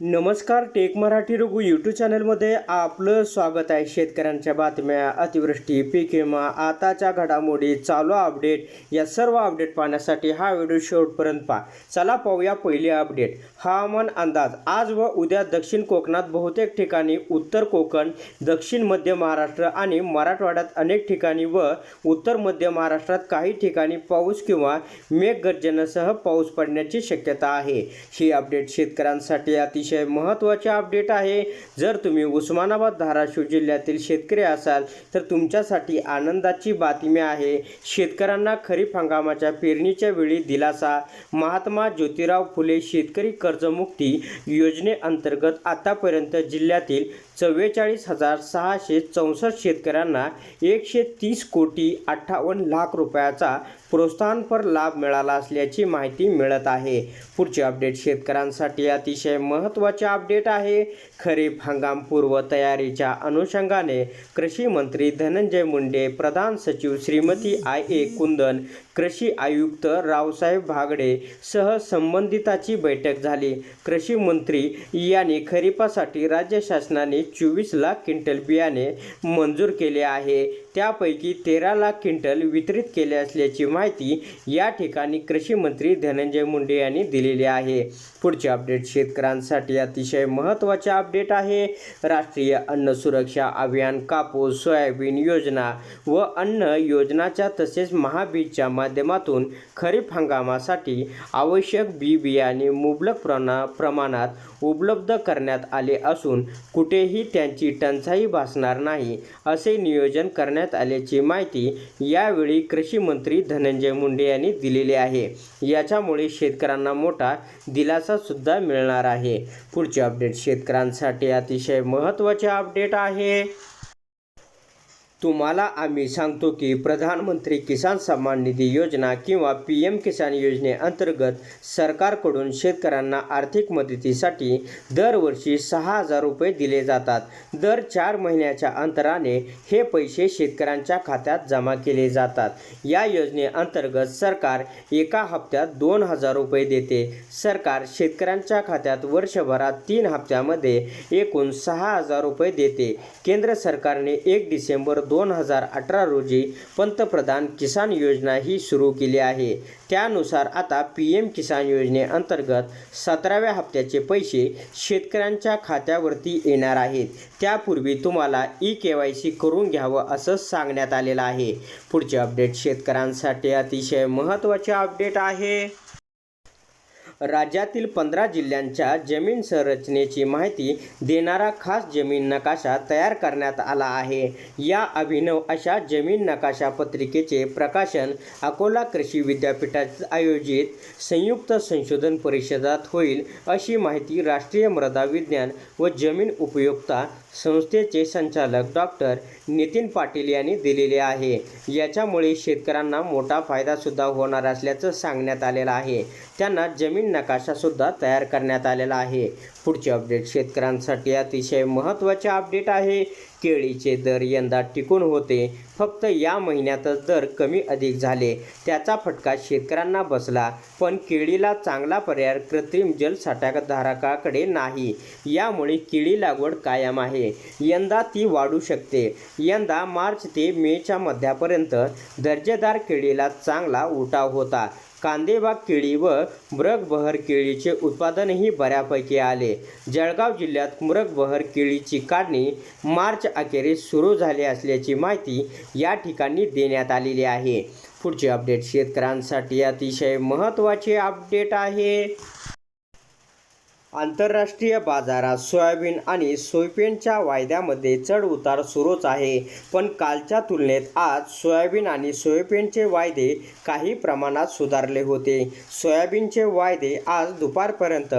नमस्कार take Marathi Raghu YouTube चॅनलमध्ये आपलं स्वागत आहे. शेतकऱ्यांच्या बातम्या अतिवृष्टी पीक विमा आताच्या घडामोडी चालू अपडेट या सर्व अपडेट पाहण्यासाठी हा व्हिडिओ शेवटपर्यंत पहा. चला पाहूया पहिली अपडेट हवामान अंदाज. आज व उद्या दक्षिण कोकणात बहुतेक ठिकाणी उत्तर कोकण दक्षिण मध्य महाराष्ट्र आणि मराठवाड्यात अनेक ठिकाणी व उत्तर मध्य महाराष्ट्रात काही ठिकाणी पाऊस किंवा मेघगर्जनेसह पाऊस पडण्याची शक्यता आहे. ही अपडेट शेतकऱ्यांसाठी अतिशय महत्त्वाचे अपडेट आहे. जर तुम्ही उस्मानाबाद धाराशिव जिल्ह्यातील शेतकरी असाल तर तुमच्यासाठी आनंदाची बातमी आहे. शेतकऱ्यांना खरीप हंगामाच्या पेरणीच्या वेळी दिलासा. महात्मा ज्योतिराव फुले शेतकरी कर्जमुक्ती योजनेअंतर्गत आतापर्यंत जिल्ह्यातील चव्वेचाळीस हजार सहाशे चौसष्ट शेतकऱ्यांना एकशे तीस कोटी अठ्ठावन्न लाख रुपयाचा प्रोत्साहनपर लाभ मिळाला असल्याची माहिती मिळत आहे. पुढचे अपडेट शेतकऱ्यांसाठी अतिशय महत्त्वाचे अपडेट आहे. खरीप हंगाम पूर्व तयारीच्या अनुषंगाने कृषी मंत्री धनंजय मुंडे प्रधान सचिव श्रीमती आय. ए. कुंदन कृषी आयुक्त रावसाहेब भागडे सह संबंधिताची बैठक झाली. कृषी मंत्री यांनी खरीपासाठी राज्य शासनाने चोवीस लाख क्विंटल बियाणे मंजूर केले आहे. त्यापैकी तेरा लाख क्विंटल वितरित केले असल्याची माहिती या ठिकाणी कृषी मंत्री धनंजय मुंडे यांनी दिलेली आहे. पुढचे अपडेट शेतकऱ्यांसाठी अतिशय महत्त्वाचे अपडेट आहे. राष्ट्रीय अन्न सुरक्षा अभियान कापूस सोयाबीन योजना व अन्न योजनाच्या तसेच महाबीजच्या माध्यमातून खरीप हंगामासाठी आवश्यक बी बियाणे मुबलक प्रणा प्रमाणात उपलब्ध करण्यात आले असून कुठेही त्यांची टंचाई भासणार नाही असे नियोजन करण्यात आल्याची माहिती यावेळी कृषी मंत्री धनंजय मुंडे यांनी दिलेली आहे. याच्यामुळे शेतकऱ्यांना मोठा दिलासा सुद्धा मिळणार आहे. पुढचे अपडेट शेतकऱ्यांसाठी अतिशय महत्त्वाचे अपडेट आहे. तुम्हाला आम्ही सांगतो की प्रधानमंत्री किसान सन्मान निधी योजना किंवा पी एम किसान योजनेअंतर्गत सरकारकडून शेतकऱ्यांना आर्थिक मदतीसाठी दरवर्षी सहा हजार रुपये दिले जातात. दर चार महिन्याच्या अंतराने हे पैसे शेतकऱ्यांच्या खात्यात जमा केले जातात. या योजनेअंतर्गत सरकार एका हप्त्यात दोन हजार रुपये देते. सरकार शेतकऱ्यांच्या खात्यात वर्षभरात तीन हप्त्यामध्ये एकूण सहा हजार रुपये देते. केंद्र सरकारने एक डिसेंबर दोन हजार अठरा रोजी पंतप्रधान किसान योजना ही सुरू केली आहे. त्यानुसार आता पी एम किसान योजनेअंतर्गत सतराव्या हप्त्याचे पैसे शेतकऱ्यांच्या खात्यावरती येणार आहेत. त्यापूर्वी तुम्हाला ई के वाय सी करून घ्यावं असं सांगण्यात आलेलं आहे. पुढचे अपडेट शेतकऱ्यांसाठी अतिशय महत्त्वाचे अपडेट आहे. राज्यातील पंधरा जिल्ह्यांच्या जमीन संरचनेची माहिती देणारा खास जमीन नकाशा तयार करण्यात आला आहे. या अभिनव अशा जमीन नकाशा पत्रिकेचे प्रकाशन अकोला कृषी विद्यापीठात आयोजित संयुक्त संशोधन परिषदात होईल अशी माहिती राष्ट्रीय मृदा विज्ञान व जमीन उपयुक्ता संस्थेचे संचालक डॉक्टर नितीन पाटील यांनी दिलेले आहे. याच्यामुळे शेतकऱ्यांना मोठा फायदासुद्धा होणार असल्याचं सांगण्यात आलेलं आहे. त्यांना जमीन नकाशासुद्धा तयार करण्यात आलेला आहे. पुढचे अपडेट शेतकऱ्यांसाठी अतिशय महत्त्वाचे अपडेट आहे. केळीचे दर यंदा टिकून होते. फक्त या महिन्यातच दर कमी अधिक झाले. त्याचा फटका शेतकऱ्यांना बसला. पण केळीला चांगला पर्याय कृत्रिम जलसाठ्याधारकाकडे नाही. यामुळे केळी लागवड कायम आहे. यंदा ती वाढू शकते. यंदा मार्च ते मेच्या मध्यापर्यंत दर्जेदार केळीला चांगला उठाव होता. कांदेबाग केळी व मृगबहर केळीचे उत्पादनही बऱ्यापैकी आले. जळगाव जिल्ह्यात मृगबहर केळीची काढणी मार्च अखेरीस सुरू झाली असल्याची माहिती या ठिकाणी देण्यात आलेली आहे. पुढचे अपडेट शेतकऱ्यांसाठी अतिशय महत्त्वाचे अपडेट आहे. आंतरराष्ट्रीय बाजारात सोयाबीन आणि सोयाबीनच्या वायद्यामध्ये चढ उतार सुरूच आहे. पण कालच्या तुलनेत आज सोयाबीन आणि सोयाबीनचे वायदे काही प्रमाणात सुधारले होते. सोयाबीनचे वायदे आज दुपारपर्यंत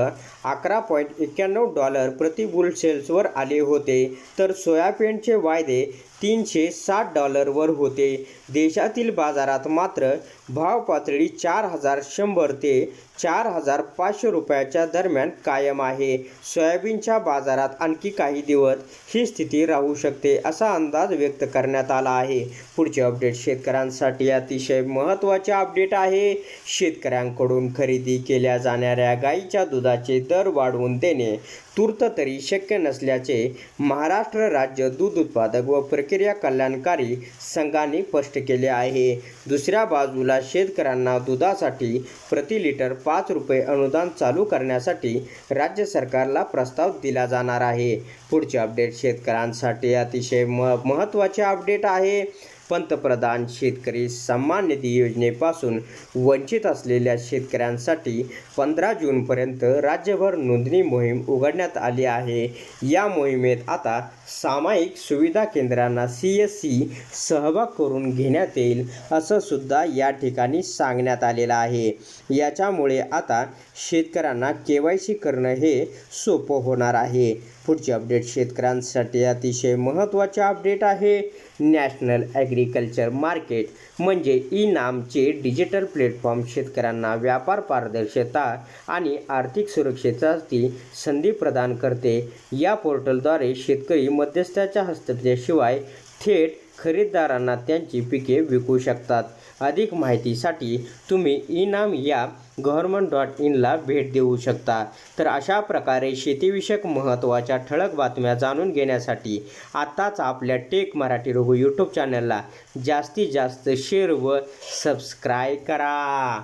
अकरा पॉईंट एक्क्याण्णव डॉलर प्रति बुल सेल्सवर आले होते. तर सोयाबीनचे वायदे तीनशे साठ डॉलरवर होते. देशातील बाजारात मात्र भाव पातळी चार हजार शंभर ते चार हजार पाचशे रुपयाच्या दरम्यान कायम आहे. सोयाबीनच्या बाजारात आणखी काही दिवस ही स्थिती राहू शकते असा अंदाज व्यक्त करण्यात आला आहे. पुढचे अपडेट शेतकऱ्यांसाठी अतिशय महत्त्वाचे अपडेट आहे. शेतकऱ्यांकडून खरेदी केल्या जाणाऱ्या गाईच्या दुधाचे दर वाढवून देणे तूर्त तरी शक्य नसल्याचे महाराष्ट्र राज्य दूध उत्पादक व प्रक्रिया कल्याणकारी संघाने स्पष्ट केले आहे. दुसऱ्या बाजूला शेतकऱ्यांना दुधासाठी प्रति लिटर पाच रुपये अनुदान चालू करण्यासाठी राज्य सरकारला प्रस्ताव दिला जाणार आहे. पुढचे अपडेट शेतकऱ्यांसाठी अतिशय म महत्त्वाचे अपडेट आहे. पंतप्रधान शेतकरी सन्मान निधी योजनेपासून वंचित असलेल्या शेतकऱ्यांसाठी पंधरा जूनपर्यंत राज्यभर नोंदणी मोहीम उघडण्यात आली आहे. या मोहिमेत आता सामायिक सुविधा केंद्रांना सी एस सी सहभाग करून घेण्यात येईल असं सुद्धा या ठिकाणी सांगण्यात आलेलं आहे. याच्यामुळे आता शेतकऱ्यांना के वाय सी करणं हे सोपं होणार आहे. पुढचे अपडेट शेतकऱ्यांसाठी अतिशय महत्त्वाचे अपडेट आहे. नॅशनल ॲग्रिकल्चर मार्केट म्हणजे ई नामचे डिजिटल प्लॅटफॉर्म शेतकऱ्यांना व्यापार पारदर्शकता आणि आर्थिक सुरक्षेसाठी संधी प्रदान करते. या पोर्टलद्वारे शेतकरी मध्यस्थाच्या हस्तक्षेपाशिवाय थेट खरेदीदारांना त्यांची पिके विकू शकतात. अधिक माहितीसाठी तुम्ही इनाम या गव्हर्नमेंट डॉट इनला भेट देऊ शकता. तर अशा प्रकारे शेतीविषयक महत्त्वाच्या ठळक बातम्या जाणून घेण्यासाठी आत्ताच आपल्या टेक मराठी रघु यूट्यूब चॅनलला जास्तीत जास्त शेअर व सबस्क्राईब करा.